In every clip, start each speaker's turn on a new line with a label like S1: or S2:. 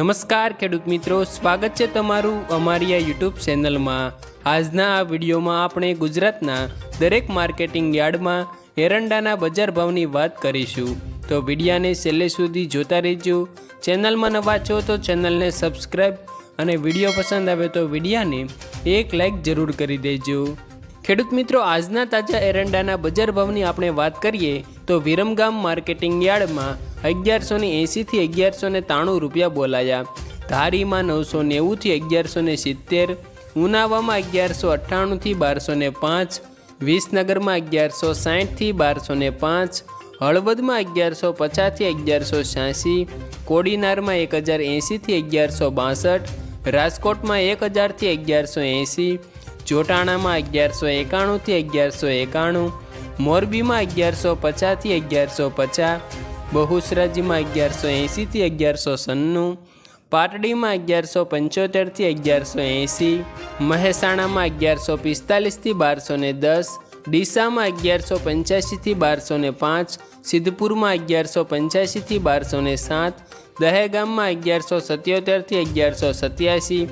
S1: નમસ્કાર, ખેડૂત મિત્રો. સ્વાગત છે તમારું અમારી આ યુટ્યુબ ચેનલમાં આજના આ વિડીયોમાં આપણે ગુજરાતના દરેક માર્કેટિંગ યાર્ડમાં એરંડાના બજાર ભાવની વાત કરીશું. તો વિડીયાને છેલ્લે સુધી જોતા રહેજો. ચેનલમાં નવા છો તો ચેનલને સબસ્ક્રાઈબ અને વીડિયો પસંદ આવે તો વિડીયાને એક લાઈક જરૂર કરી દેજો. ખેડૂત મિત્રો, આજના તાજા એરંડાના બજાર ભાવની આપણે વાત કરીએ તો વિરમગામ માર્કેટિંગ યાર્ડમાં અગિયારસો ને એંસીથી અગિયારસો ને ત્રાણું રૂપિયા બોલાયા. ધારીમાં નવસો નેવુંથી અગિયારસો ને સિત્તેર, ઉનાવામાં અગિયારસો અઠ્ઠાણુંથી બારસો ને પાંચ, વિસનગરમાં અગિયારસો સાઠથી બારસો ને પાંચ, હળવદમાં અગિયારસો પચાસથી અગિયારસો છ્યાસી, કોડીનારમાં એક હજાર એંસીથી અગિયારસો બાસઠ, રાજકોટમાં એક હજારથી અગિયારસો એંસી જોટાણામાં અગિયારસો એકાણુંથી અગિયારસો એકાણું, મોરબીમાં અગિયારસો પચાસથી અગિયારસો પચાસ બહુસરાજીમાં અગિયારસો એંસીથી અગિયારસો સન્નું, પાટડીમાં અગિયારસો પંચોતેરથી અગિયારસો એંસી મહેસાણામાં અગિયારસો પિસ્તાલીસથી બારસો ને દસ, ડીસામાં અગિયારસો પંચ્યાસીથી બારસો ને પાંચ, સિદ્ધપુરમાં અગિયારસો પંચ્યાસીથી બારસો ને સાત, દહેગામમાં અગિયારસો સત્યોતેરથી અગિયારસો સત્યાસી,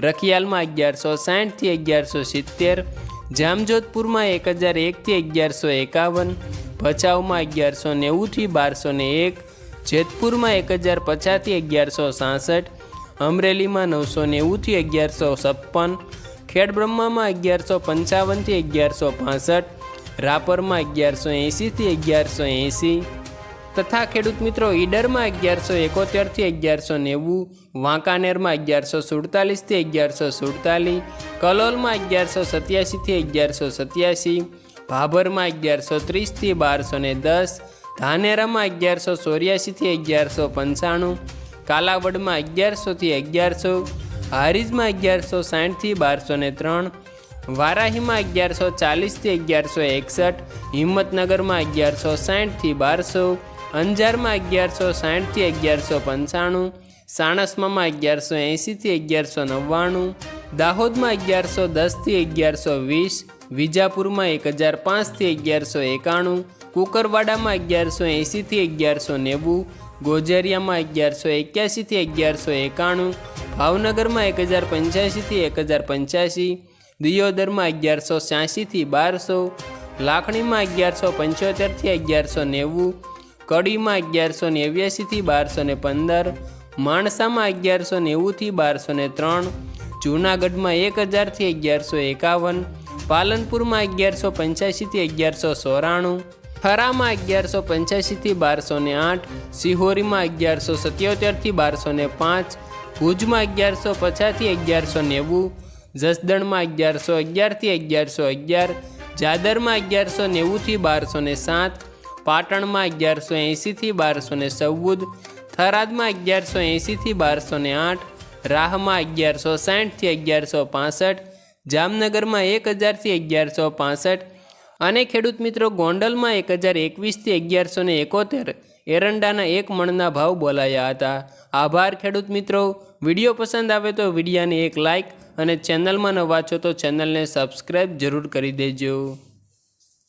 S1: રખિયાલમાં અગિયારસો સાઠથી અગિયારસો સિત્તેર, જામજોધપુરમાં એક હજાર એકથી અગિયારસો એકાવન ભચાઉમાં અગિયારસો નેવુંથી બારસો ને એક, જેતપુરમાં એક હજાર પચાસથી અગિયારસો સાસઠ, અમરેલીમાં નવસો નેવુંથી અગિયારસો છપ્પન, ખેડબ્રહ્મામાં અગિયારસો પંચાવનથી અગિયારસો પાસઠ, રાપરમાં અગિયારસો એંસીથી અગિયારસો એંસી તથા ખેડૂત મિત્રો ઈડરમાં અગિયારસો એકોતેરથી અગિયારસો નેવું, વાંકાનેરમાં અગિયારસો સુડતાલીસથી અગિયારસો સુડતાલીસ કલોલમાં અગિયારસો સત્યાસીથી અગિયારસો સત્યાસી ભાભરમાં અગિયારસો ત્રીસથી બારસો ને દસ, ધાનેરામાં અગિયારસો ચોર્યાસીથી અગિયારસો પંચાણું, કાલાવડમાં અગિયારસોથી અગિયારસો, હારીજમાં અગિયારસો સાઠથી બારસો ને ત્રણ, વારાહીમાં અગિયારસો ચાલીસથી અગિયારસો એકસઠ, હિંમતનગરમાં અગિયારસો સાઠથી બારસો, અંજારમાં અગિયારસો સાઠથી અગિયારસો પંચાણું સાણસમામાં અગિયારસો એંસીથી અગિયારસો નવ્વાણું દાહોદમાં અગિયારસો દસથી અગિયારસો વીસ, વિજાપુરમાં એક હજાર પાંચથી અગિયારસો એકાણું, કુકરવાડામાં અગિયારસો એંસીથી અગિયારસો નેવું, ગોજરિયામાં અગિયારસો એક્યાસીથી અગિયારસો એકાણું, ભાવનગરમાં એક હજાર પંચ્યાસીથી એક હજાર પંચ્યાસી દિયોદરમાં અગિયારસો છ્યાસીથી બારસો, લાખણીમાં અગિયારસો પંચોતેરથી અગિયારસો નેવું, કડીમાં અગિયારસો નેવ્યાસીથી બારસો ને પંદર, માણસામાં અગિયારસો નેવુંથી બારસો ને ત્રણ જૂનાગઢમાં એક હજારથી અગિયારસો એકાવન, પાલનપુરમાં અગિયારસો પંચ્યાસીથી અગિયારસો ચોરાણું, થરામાં અગિયારસો પંચ્યાસીથી બારસો ને આઠ, સિહોરીમાં અગિયારસો સત્યોતેરથી બારસો ને પાંચ, ભુજમાં અગિયારસો પચાસથી અગિયારસો નેવું, જસદણમાં અગિયારસો અગિયારથી અગિયારસો અગિયાર, જાદરમાં અગિયારસો નેવુંથી બારસો ને સાત, પાટણમાં અગિયારસો એંસીથી બારસો ને ચૌદ, થરાદમાં અગિયારસો એંસીથી બારસો ને આઠ રાહમાં અગિયારસો સાઠથી અગિયારસો પાસઠ, જામનગરમાં એક હજારથી અગિયારસો પાસઠ અને ખેડૂત મિત્રો ગોંડલમાં એક હજાર એકવીસથી અગિયારસો ને એકોતેર, એરંડાના એક મણના ભાવ બોલાયા હતા. આભાર ખેડૂત મિત્રો. વીડિયો પસંદ આવે તો વિડીયાને એક લાઇક અને ચેનલમાં નવા છો તો ચેનલને સબસ્ક્રાઈબ જરૂર કરી દેજો.